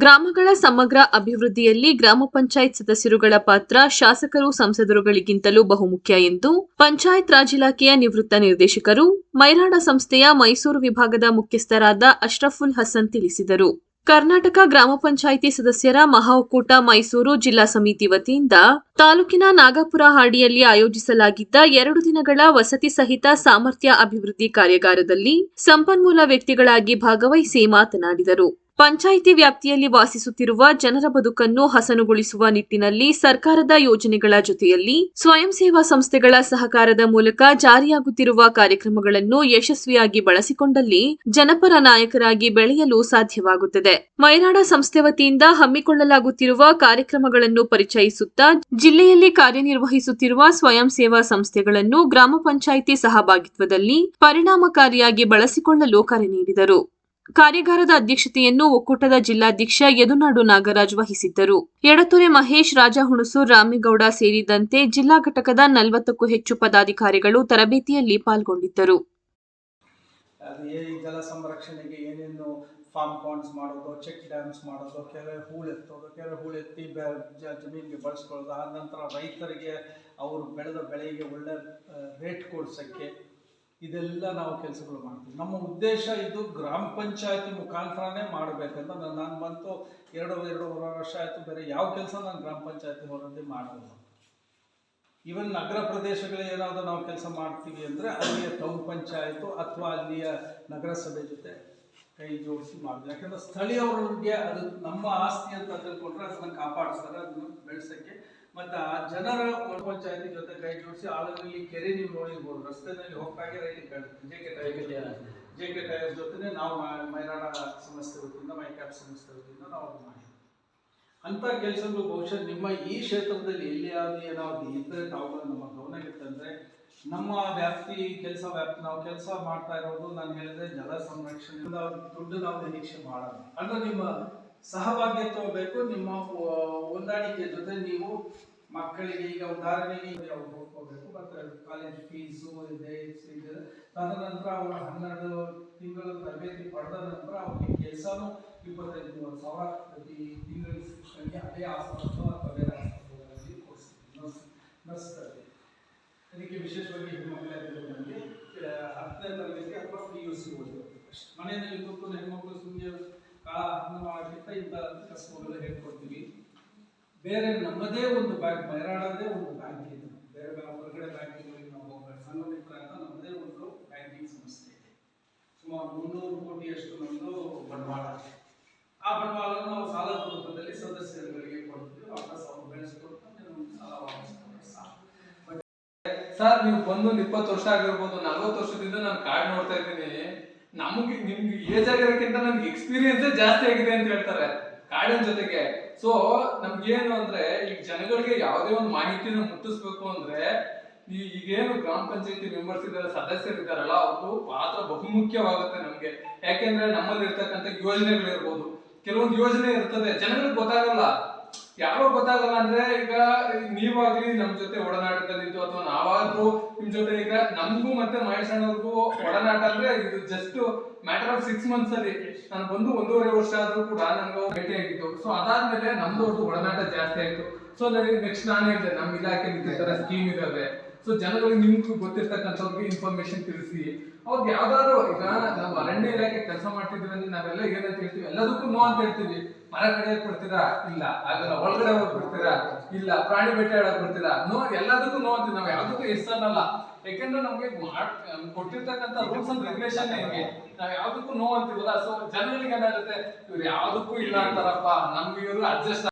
ಗ್ರಾಮಗಳ ಸಮಗ್ರ ಅಭಿವೃದ್ಧಿಯಲ್ಲಿ ಗ್ರಾಮ ಪಂಚಾಯತ್ ಸದಸ್ಯರುಗಳ ಪಾತ್ರ ಶಾಸಕರು ಸಂಸದರುಗಳಿಗಿಂತಲೂ ಬಹುಮುಖ್ಯ ಎಂದು ಪಂಚಾಯತ್ ರಾಜ್ ಇಲಾಖೆಯ ನಿವೃತ್ತ ನಿರ್ದೇಶಕರು ಮೈರಾಡ ಸಂಸ್ಥೆಯ ಮೈಸೂರು ವಿಭಾಗದ ಮುಖ್ಯಸ್ಥರಾದ ಅಶ್ರಫುಲ್ ಹಸನ್ ತಿಳಿಸಿದರು. ಕರ್ನಾಟಕ ಗ್ರಾಮ ಪಂಚಾಯಿತಿ ಸದಸ್ಯರ ಮಹಾಒಕ್ಕೂಟ ಮೈಸೂರು ಜಿಲ್ಲಾ ಸಮಿತಿ ವತಿಯಿಂದ ತಾಲೂಕಿನ ನಾಗಪುರ ಹಾಡಿಯಲ್ಲಿ ಆಯೋಜಿಸಲಾಗಿದ್ದ ಎರಡು ದಿನಗಳ ವಸತಿ ಸಹಿತ ಸಾಮರ್ಥ್ಯ ಅಭಿವೃದ್ಧಿ ಕಾರ್ಯಾಗಾರದಲ್ಲಿ ಸಂಪನ್ಮೂಲ ವ್ಯಕ್ತಿಗಳಾಗಿ ಭಾಗವಹಿಸಿ ಮಾತನಾಡಿದರು. ಪಂಚಾಯಿತಿ ವ್ಯಾಪ್ತಿಯಲ್ಲಿ ವಾಸಿಸುತ್ತಿರುವ ಜನರ ಬದುಕನ್ನು ಹಸನುಗೊಳಿಸುವ ನಿಟ್ಟಿನಲ್ಲಿ ಸರ್ಕಾರದ ಯೋಜನೆಗಳ ಜೊತೆಯಲ್ಲಿ ಸ್ವಯಂ ಸೇವಾ ಸಂಸ್ಥೆಗಳ ಸಹಕಾರದ ಮೂಲಕ ಜಾರಿಯಾಗುತ್ತಿರುವ ಕಾರ್ಯಕ್ರಮಗಳನ್ನು ಯಶಸ್ವಿಯಾಗಿ ಬಳಸಿಕೊಂಡಲ್ಲಿ ಜನಪರ ನಾಯಕರಾಗಿ ಬೆಳೆಯಲು ಸಾಧ್ಯವಾಗುತ್ತದೆ. ಮೈರಾಡ ಸಂಸ್ಥೆ ವತಿಯಿಂದ ಹಮ್ಮಿಕೊಳ್ಳಲಾಗುತ್ತಿರುವ ಕಾರ್ಯಕ್ರಮಗಳನ್ನು ಪರಿಚಯಿಸುತ್ತಾ ಜಿಲ್ಲೆಯಲ್ಲಿ ಕಾರ್ಯನಿರ್ವಹಿಸುತ್ತಿರುವ ಸ್ವಯಂ ಸೇವಾ ಸಂಸ್ಥೆಗಳನ್ನು ಗ್ರಾಮ ಪಂಚಾಯಿತಿ ಸಹಭಾಗಿತ್ವದಲ್ಲಿ ಪರಿಣಾಮಕಾರಿಯಾಗಿ ಬಳಸಿಕೊಳ್ಳಲು ಕರೆ ನೀಡಿದರು. ಕಾರ್ಯಾಗಾರದ ಅಧ್ಯಕ್ಷತೆಯನ್ನು ಒಕ್ಕೂಟದ ಜಿಲ್ಲಾಧ್ಯಕ್ಷ ಯದುನಾಡು ನಾಗರಾಜ್ ವಹಿಸಿದ್ದರು. ಎಡತೊರೆ ಮಹೇಶ್, ರಾಜ ಹುಣಸೂರ್, ರಾಮೇಗೌಡ ಸೇರಿದಂತೆ ಜಿಲ್ಲಾ ಘಟಕದ ನಲವತ್ತಕ್ಕೂ ಹೆಚ್ಚು ಪದಾಧಿಕಾರಿಗಳು ತರಬೇತಿಯಲ್ಲಿ ಪಾಲ್ಗೊಂಡಿದ್ದರು. ಸಂರಕ್ಷಣೆಗೆ ಏನೇನು ಫಾರ್ಮ್ ಪಾಂಡ್ಸ್ ಮಾಡೋದು ಚೆಕ್ ಡ್ಯಾಮ್ಸ್ ಮಾಡೋದು, ಕೆರೆ ಹೂಳೆತ್ತೋದು ಕೆರೆ ಹೂಳೆತ್ತಿ ಬೆ, ಜ- ಜಮೀನಿಗೆ ಬಳಸ್ಕೊಳ್ಳೋದು ಆ ನಂತರ ರೈತರಿಗೆ ಅವರು ಬೆಳೆದ ಬೆಳೆಗೆ ಒಳ್ಳೆ ರೇಟ್ ಕೊಡ್ಸೋಕ್ಕೆ ಇದೆಲ್ಲ ನಾವು ಕೆಲಸಗಳು ಮಾಡ್ತೀವಿ. ನಮ್ಮ ಉದ್ದೇಶ ಇದು ಗ್ರಾಮ ಪಂಚಾಯತಿ ಮುಖಾಂತರನೇ ಮಾಡಬೇಕಂತ ನಾನು ಬಂತು ಎರಡು, ಎರಡೂವರೆ ವರ್ಷ ಆಯಿತು, ಬೇರೆ ಯಾವ ಕೆಲಸ ನಾನು ಗ್ರಾಮ ಪಂಚಾಯತಿ ಹೊರಗೆ ಮಾಡೋದು ಈವನ್ ನಗರ ಪ್ರದೇಶಗಳೇ ಏನಾದರೂ ನಾವು ಕೆಲಸ ಮಾಡ್ತೀವಿ ಅಂದರೆ ಅಲ್ಲಿಯ ಟೌನ್ ಪಂಚಾಯತು ಅಥವಾ ಅಲ್ಲಿಯ ನಗರಸಭೆ ಜೊತೆ ಕೈ ಜೋಡಿಸಿ ಮಾಡ್ತೀವಿ. ಯಾಕಂದ್ರೆ ಸ್ಥಳೀಯವ್ರಿಗೆ ಅದು ನಮ್ಮ ಆಸ್ತಿ ಅಂತ ತಿಳ್ಕೊಂಡ್ರೆ ಅದನ್ನು ಕಾಪಾಡಿಸ್ತಾರೆ, ಅದನ್ನು ಬೆಳೆಸೋಕ್ಕೆ ಮತ್ತು ಆ ಜನರ ಪಂಚಾಯತಿ ಜೊತೆ ಕೈ ಜೋಡಿಸಿ ಆಳದಲ್ಲಿ ಕೆರೆ ನೀವು ನೋಡಿರ್ಬೋದು ರಸ್ತೆಯಲ್ಲಿ ಹೋಗ್ತಾಗೆ ರೈಲಿಗೆ J K tyre J K tyre ಜೊತೆ ನಾವು ಮೈರಾಣ ಸಂಸ್ಥೆ ವತಿಯಿಂದ ಮೈ ಕ್ಯಾಪ್ ಸಂಸ್ಥೆ ವತಿಯಿಂದ ನಾವು ಅದು ಮಾಡಿದ್ವಿ. ಅಂತ ಕೆಲಸಗಳು ಬಹುಶಃ ನಿಮ್ಮ ಈ ಕ್ಷೇತ್ರದಲ್ಲಿ ಎಲ್ಲಿಯಾದ್ರೂ ಏನಾದ್ರು ಇದ್ದರೆ ನಾವು ನಮ್ಮ ಗಮನಕ್ಕೆ ತಂದರೆ ನಮ್ಮ ವ್ಯಾಪ್ತಿ ಕೆಲಸ ವ್ಯಾಪ್ತಿ ನಾವು ಕೆಲಸ ಮಾಡ್ತಾ ಇರೋದು ನಾನು ಹೇಳಿದ್ರೆ ಜಲ ಸಂರಕ್ಷಣೆ ದುಡ್ಡು ನಾವು ನಿರೀಕ್ಷೆ ಮಾಡೋದು ಅಂದ್ರೆ ನಿಮ್ಮ ಸಹಭಾಗ್ಯತ್ವ ಬೇಕು ನಿಮ್ಮ ಹೊಂದಾಣಿಕೆ ಜೊತೆ ನೀವು ಮಕ್ಕಳಿಗೆ ಈಗ ಉದಾಹರಣೆಗೆ ಅವ್ರು ಹೋಗ್ಕೋಬೇಕು ಮತ್ತು ಕಾಲೇಜ್ ಫೀಸು ಇದೆ ತದನಂತರ ಅವರ ಹನ್ನೆರಡು ತಿಂಗಳ ತರಬೇತಿ ಪಡೆದ ನಂತರ ಅವರಿಗೆ ಕೆಲಸನೂ ಇಪ್ಪತ್ತೈದು ಮೂವತ್ತು ಸಾವಿರ ಪ್ರತಿ ತಿಂಗಳ ಶಿಕ್ಷಣಕ್ಕೆ ಅದೇ ಆಸ್ಪತ್ರೆ ಅಥವಾ ಬೇರೆ ಆಸ್ಪತ್ರೆಗಳಲ್ಲಿ ಕೊಡಿಸ್ತೀವಿ ನರ್ಸ್ ನರ್ಸ್ ತರಬೇತಿ. ಅದಕ್ಕೆ ವಿಶೇಷವಾಗಿ ಹೆಣ್ಮಕ್ಳಿಗೆ ಹತ್ತನೇ ತರಬೇತಿ ಅಥವಾ ಪಿ ಯು ಸಿ ಓದಿ ಮನೆಯಲ್ಲಿ ಕೂತ್ಕೊಂಡು ಹೆಣ್ಮಕ್ಳು ಸುಮ್ಮನೆ ಕಾಲ ಹಣ್ಣು ಮಾಡೋಕ್ಕಿಂತ ಇಂಥ ಕಸಬುಗಳು ಹೇಳ್ಕೊಡ್ತೀವಿ. ಬೇರೆ ನಮ್ಮದೇ ಒಂದು ಬ್ಯಾಂಕ್, ಮೈರಾಡದೇ ಒಂದು ಬ್ಯಾಂಕ್ ಇದೆ. ಬೇರೆ ಹೊರಗಡೆ ಬ್ಯಾಂಕಿಗಳಿಗೆ ನಾವು ಹೋಗ್ಬೇಕು. ಸಂಘ ಮಿತ್ರ ಅಂತ ನಮ್ಮದೇ ಒಂದು ಬ್ಯಾಂಕಿಂಗ್ ಸಂಸ್ಥೆ ಇದೆ. ಸುಮಾರು ಮುನ್ನೂರು ಕೋಟಿಯಷ್ಟು ನಮ್ಮದು ಬಂಡವಾಳ. ಆ ಬಂಡವಾಳವನ್ನು ನಾವು ಸಾಲದ ರೂಪದಲ್ಲಿ ಸದಸ್ಯರುಗಳಿಗೆ ಕೊಡ್ತೀವಿ. ವಾಪಸ್ ಅವ್ರು ನಮ್ಗೆ ಸಾಲ ವಾಪಸ್ ಸರ್, ನೀವು ಬಂದೊಂದು ಇಪ್ಪತ್ತು ವರ್ಷ ಆಗಿರ್ಬೋದು, ನಲ್ವತ್ತು ವರ್ಷದಿಂದ ನಾನು ಕಾರ್ಡ್ ನೋಡ್ತಾ ಇದ್ದೀನಿ. ನಮಗೆ, ನಿಮ್ಗೆ ಏಜ್ ಆಗಿರೋಕ್ಕಿಂತ ನಮ್ಗೆ ಎಕ್ಸ್ಪೀರಿಯನ್ಸೇ ಜಾಸ್ತಿ ಆಗಿದೆ ಅಂತ ಹೇಳ್ತಾರೆ. ಕಾರ್ಡಿನ ಜೊತೆಗೆ. ಸೊ ನಮ್ಗೇನು ಅಂದ್ರೆ, ಈಗ ಜನಗಳಿಗೆ ಯಾವುದೇ ಒಂದು ಮಾಹಿತಿನ ಮುಟ್ಟಿಸ್ಬೇಕು ಅಂದ್ರೆ ಈಗೇನು ಗ್ರಾಮ ಪಂಚಾಯತಿ ಮೆಂಬರ್ಸ್ ಇದ್ದಾರೆ ಸದಸ್ಯರಿದ್ದಾರಲ್ಲ ಅವ್ರದ್ದು ಪಾತ್ರ ಬಹುಮುಖ್ಯವಾಗುತ್ತೆ ನಮ್ಗೆ. ಯಾಕೆಂದ್ರೆ ನಮ್ಮಲ್ಲಿ ಇರ್ತಕ್ಕಂಥ ಯೋಜನೆಗಳಿರ್ಬೋದು. ಕೆಲವೊಂದು ಯೋಜನೆ ಇರ್ತದೆ. ಜನಗಳಿಗೆ ಗೊತ್ತಾಗಲ್ಲ. ಯಾರೋ ಗೊತ್ತಾಗಲ್ಲ ಅಂದ್ರೆ ಈಗ ನೀವಾಗ್ಲಿ ನಮ್ ಜೊತೆ ಒಡನಾಟದಲ್ಲಿದ್ದು ಅಥವಾ ನಾವಾದ್ರೂ ನಿಮ್ ಜೊತೆ ಈಗ ನಮಗೂ ಮತ್ತೆ ಮಹೇಶ್ ಅಣ್ಣವ್ರಿಗೂ ಒಡನಾಟ ಅಂದ್ರೆ ಇದು just matter of six months ಅಲ್ಲಿ ನಾನು ಬಂದು ಒಂದೂವರೆ ವರ್ಷ ಆದ್ರೂ ಕೂಡ ನನ್ಗೆ ಭೇಟಿ ಆಗಿತ್ತು. ಸೊ ಅದಾದ್ಮೇಲೆ ನಮ್ದು ಒಡನಾಟ ಜಾಸ್ತಿ ಆಯ್ತು. ಸೊ ನನಗೆ ನೆಕ್ಸ್ಟ್ ನಾನು ಹೇಳಿದೆ, ನಮ್ ಇಲಾಖೆ ಸ್ಕೀಮ್ ಇದಾವೆ. ಸೊ ಜನಗಳಿಗೆ ನಿಮ್ಗೂ ಗೊತ್ತಿರ್ತಕ್ಕಂಥವ್ರಿಗೆ ಇನ್ಫಾರ್ಮೇಶನ್ ತಿಳಿಸಿ. ಅವ್ರಿಗೆ ಯಾವ್ದಾದ್ರು ಈಗ ನಾವು ಅರಣ್ಯ ಇಲಾಖೆ ಕೆಲಸ ಮಾಡ್ತಿದ್ವಿ ಅಂದ್ರೆ ನಾವೆಲ್ಲ ಏನಂತ ಹೇಳ್ತೀವಿ? ಎಲ್ಲದಕ್ಕೂ ನೋ ಅಂತ ಹೇಳ್ತೀವಿ. ಮರ ಕಡೆ ಕೊಡ್ತೀರಾ ಇಲ್ಲ. ಆಗಲ್ಲ ಒಳಗಡೆ ಹೋಗಿ ಕೊಡ್ತೀರಾ ಇಲ್ಲ. ಪ್ರಾಣಿ ಬೇಟೆ ಆಡಕ್ ಕೊಡ್ತೀರಾ ನೋ ಎಲ್ಲದಕ್ಕೂ ನೋ ಅಂತೀವಿ. ನಾವು ಯಾವ್ದಕ್ಕೂ ಎಸ್ ಅನ್ನಲ್ಲ ಯಾಕೆಂದ್ರೆ ನಮ್ಗೆ ಕೊಟ್ಟಿರ್ತಕ್ಕಂಥ ರೂಲ್ಸ್ ಅಂಡ್ ರೆಗ್ಯುಲೇಷನ್ ಹೆಂಗೆ? ನಾವ್ ಯಾವ್ದಕ್ಕೂ ನೋ ಅಂತೀವಲ್ಲ? ಸೊ ಜನಗಳಿಗೆ ಏನಾಗುತ್ತೆ? ಇವ್ರು ಯಾವ್ದಕ್ಕೂ ಇಲ್ಲ ಅಂತಾರಪ್ಪ. ನಮ್ಗೆ ಇವರು ಅಡ್ಜಸ್ಟ್